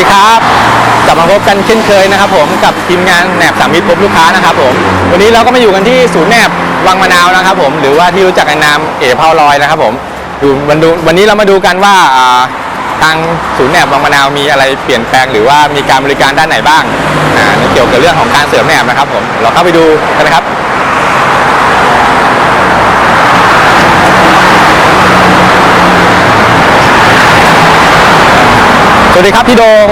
ดีครับกลับมาพบกันเช่นเคยนะครับผมกับทีมงานแหนบสามมิตรพบลูกค้านะครับผมวันนี้เราก็มาอยู่กันที่ศูนย์แหนบวังมะนาวนะครับผมหรือว่าที่รู้จักในนามเอ๋เผาลอยนะครับผมดูวันดูวันนี้เรามาดูกันว่าทางศูนย์แหนบวังมะนาวมีอะไรเปลี่ยนแปลงหรือว่ามีการบริการด้านไหนบ้างในเกี่ยวกับเรื่องของการเสริมแหนบนะครับผมเราเข้าไปดูกันนะครับ วัสดีครับพี่โดง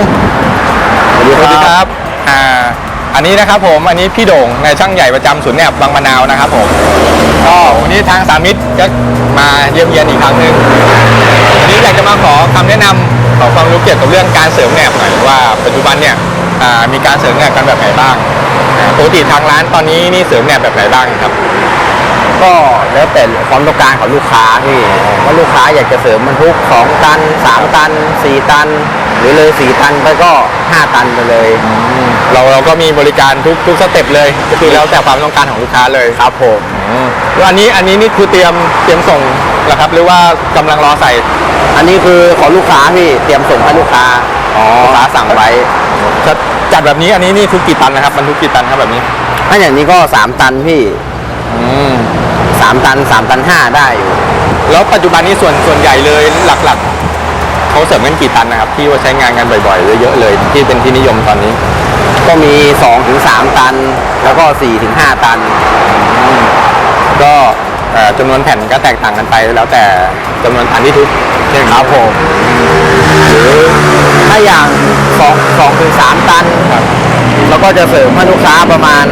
สวัสดีครับอ่าอันนี้นะครับผมอันนี้พี่โด่งในายช่างใหญ่ประจำศูนย์แนบบางมะนาวนะครับผมก็วันนี้ทางสามิตรจะมาเยี่ยมเยียนอีกครั้งหนึ่งวันนี้อยากจะมาขอคำแนะนำขอความรู้เกี่ยวกับเรื่องการเสริมแหนบหน่อยว่าปัจจุบันเนี่ยอ่ามีการเสริมแหนบกันแบบไหนบ้างอ่าปกติทางร้านตอนนี้นี่เสริมแหนบแบบไหนบ้างครับ ก็แล้วแต่ความต้องการของลูกค้าพี่ว่าลูกค้าอยากจะเสริมบรรทุก2ตัน 3 ตัน 4 ตัน หรือเลย4ตันไปก็5ตันไปเลย เราเราก็มีบริการทุกทุกสเต็ปเลย ก็คือแล้วแต่ความต้องการของลูกค้าเลยครับผมแล้วอันนี้อันนี้นี่คือเตรียมเตรียมส่งเหรอครับ หรือว่ากำลังรอใส่ อันนี้คือของลูกค้าพี่เตรียมส่งให้ลูกค้าอ๋อ ลูกค้าสั่งไว้จะจัดแบบนี้อันนี้นี่ทุกกี่ตันนะครับบรรทุกกี่ตันครับแบบนี้ถ้าอย่างนี้ก็3ตันพี่อืม3ตัน3ตัน5ได้อยู่ แล้วปัจจุบันนี้ส่วนส่วนใหญ่เลยหลักๆ เขาเสริมกันกี่ตันนะครับที่ว่าใช้งานกันบ่อยๆเยอะๆเลย ที่เป็นที่นิยมตอนนี้ ก็มี 2-3 ตัน แล้วก็ 4-5 ตัน ก็เอ่อจำนวนแผ่นก็แตกต่างกันไปแล้วแต่จำนวนตันที่ทุกใช่ไหมครับผมหรือถ้าอย่าง2 2ถึง3ตันครับแล้วก็จะเสริมให้ลูกค้าประมาณ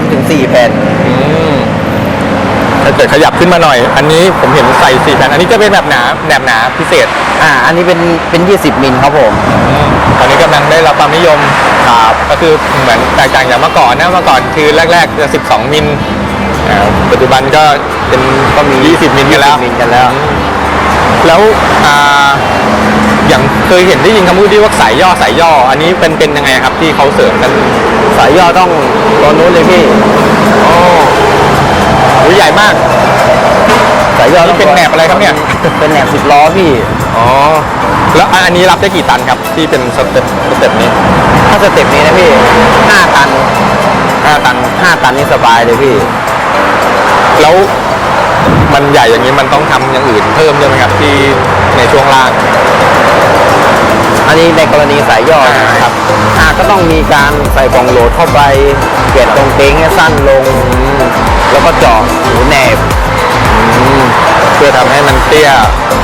3-4 แผ่น อืม ถ้าเกิดขยับขึ้นมาหน่อย อันนี้ผมเห็นใส่สี่แผ่นอันนี้จะเป็นแบบหนาแบบหนาพิเศษอ่า อันนี้เป็นเป็น 20 มิลครับผมตอนนี้กำลังได้รับความนิยมครับก็คือเหมือนแตกต่างจากเมื่อก่อนนะเมื่อก่อนคือแรกๆจะ12มิลอ่าปัจจุบันก็เป็นก็มี20มิลกันแล้ว20มิลกันแล้ว แล้วอ่าอย่างเคยเห็นได้ยินคำพูดที่ว่าสายย่อสายย่อ อันนี้เป็นเป็นยังไงครับที่เขาเสริมกันสายย่อต้องตัวนู้นเลยพี่โอ้โห ใหญ่มากสายย่อนี่เป็นแหนบอะไรครับเนี่ย เป็นแหนบสิบล้อพี่ อ๋อ แล้วอันนี้รับได้กี่ตันครับ ที่เป็นสเต็ปสเต็ปนี้ ถ้าสเต็ปนี้นะพี่5ตัน5ตัน5ตันนี่สบายเลยพี่ แล้วมันใหญ่อย่างนี้มันต้องทำอย่างอื่นเพิ่มใช่ไหมครับที่ในช่วงล่าง อันนี้ในกรณีสายย่ออ่านะครับอ่าก็ต้องมีการใส่กล่องโหลดเข้าไป เปลี่ยนตรงเต้งให้สั้นลง เตี้ย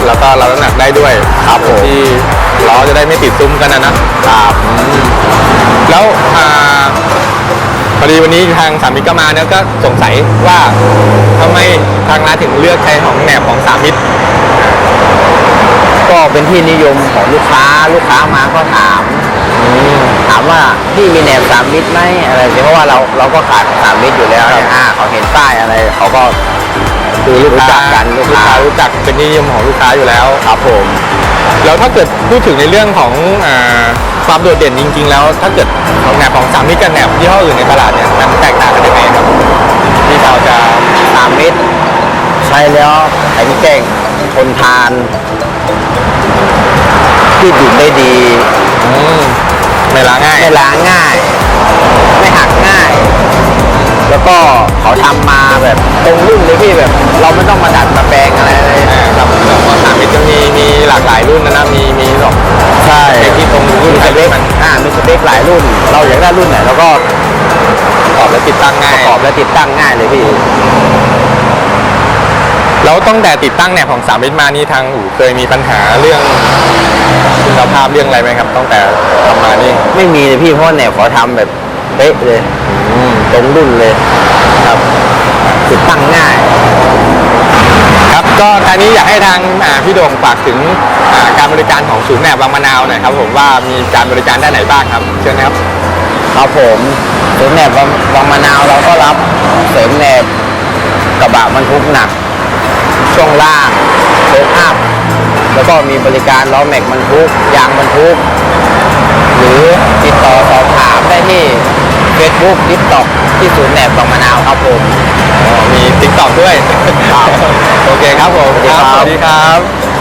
แล้วก็รับน้ำหนักได้ด้วยครับผมที่ล้อจะได้ไม่ติดซุ้มกันนะนะครับแล้วอ่าพอดีวันนี้ทางสามิตรก็มาเนี่ยก็สงสัยว่าทำไมทางร้านถึงเลือกใช้ของแหนบของสามิตรก็เป็นที่นิยมของลูกค้าลูกค้ามาก็ถาม ถามว่าพี่มีแหนบสามมิตรไหมอะไรอย่างเงี้ยเพราะว่าเราเราก็ขายสามมิตรอยู่แล้วเนี่ยอ่าเขาเห็นป้ายอะไรเขาก็ คือลูกรู้ค้าจักกันลูลูกกค้าค้ารู้จักเป็นที่นิยมของลูกค้าอยู่แล้วครับผม แล้วถ้าเกิดพูดถึงในเรื่องของอาความโดดเด่นจริง ๆ แล้ว ถ้าเกิดของแหนบของสามมิตรกับแหนบยี่ห้ออื่นในตลาดเนี่ยมันแตกต่างกันยังไงครับที่เราจะสามมิตรใช้แล้วแข็งแกร่งทนทานที่ดึงได้ดีอืมไม่ล้างง่ายไม่ล้างง่ายไม่หักง่าย แล้วก็เขาทำมาแบบตรงรุ่นเลยพี่แบบ เราไม่ต้องมาดัดมาแปลงอะไรเลยอ่าครับแล้วก็สามมิตรจะมีมีหลากหลายรุ่นนะนะมีมีหรอกใช่ไอ้ที่ตรงรุ่นมีไหนสเปคมันอ่ามีสเปคหลายรุ่น เราอยากได้รุ่นไหนเราก็ตอบและติดตั้งปง่ายระกอบและติดตั้งง่ายเลยพี่แล้วต้องแต่ติดตั้งแหนบของสามมิตรมานี่ทางอู่เคยมีปัญหาเรื่องคุณภาพเรื่องอะไรไหมครับตั้งแต่ทำมานี่ไม่มีเลยพี่เพราะว่าแนวขอทำแบบ เป๊ะเลยอืมตรงรุ่นเลยครับติดตั้งง่าย ครับก็ทางนี้อยากให้ทางอ่าพี่โด่งฝากถึงอ่าการบริการของศูนย์แหนบบางมะนาวหน่อยครับผมว่ามีการบริการด้านไหนบ้างครับ เชิญนะครับครับผมเสริมแหนบบางบางมะนาวเราก็รับเสริมแหนบกระบะบรรทุกหนัก ช่วงล่างโชคอัพแล้วก็มีบริการล้อแม็กบรรทุกยางบรรทุก Facebook ทิกตอกที่ศูนย์แหนบบางมะนาวครับผมอ๋อมีติ๊กต็อกด้วยครับโอเคครับผม สวัสดีครับสวัสดีครับ